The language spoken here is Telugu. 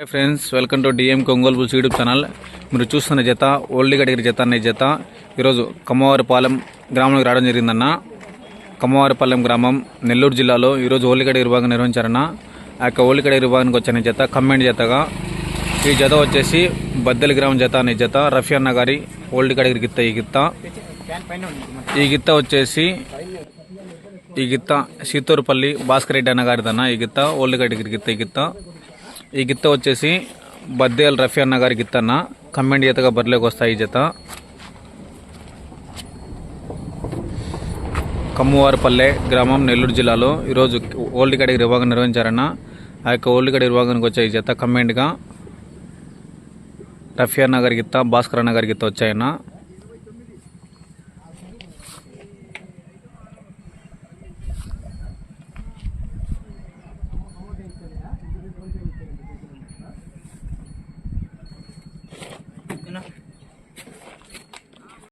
Hi friends welcome to DM Ongole bulls YouTube channel మీరు చూస్తున్న జత ఓల్డ్ గడిగిరి జత అనే జత. ఈరోజు కమ్మవారిపాలెం గ్రామంలోకి రావడం జరిగిందన్న. కమ్మవారిపాలెం గ్రామం నెల్లూరు జిల్లాలో ఈరోజు ఓల్డ్ గడిగిరి విభాగం నిర్వహించారన్న. ఆ యొక్క ఓల్డ్ గడిగిరి విభాగానికి వచ్చిన జత కమ్మెండ్ జతగా. ఈ జత వచ్చేసి బద్దెల గ్రామం జత అనే జత రఫీ అన్న గారి ఓల్డ్ గడిగిరి గిత్త ఈ గిత్త. ఈ గిత్త వచ్చేసి ఈ గిత్త సీతూరుపల్లి భాస్కర్ రెడ్డి అన్న గారిదన్న ఈ గిత్త ఓల్డ్ గడిగిరి గిత్త ఈ గిత్త. ఈ గిత్త వచ్చేసి బద్దేల్ రఫీ అన్న గారి గిత్త అన్న. కమెంట్ జతగా బరిలోకి వస్తాయి ఈ జత. కమ్మువారిపల్లె గ్రామం నెల్లూరు జిల్లాలో ఈరోజు ఓల్డ్ కడిగి విభాగం నిర్వహించారన్న. ఆ యొక్క ఓల్డ్ కడిగి విభాగానికి వచ్చే ఈ జత కమెంట్గా రఫీ అన్న గారి గిత్త భాస్కర్ అన్న గారి గిత్త వచ్చాయన్న. না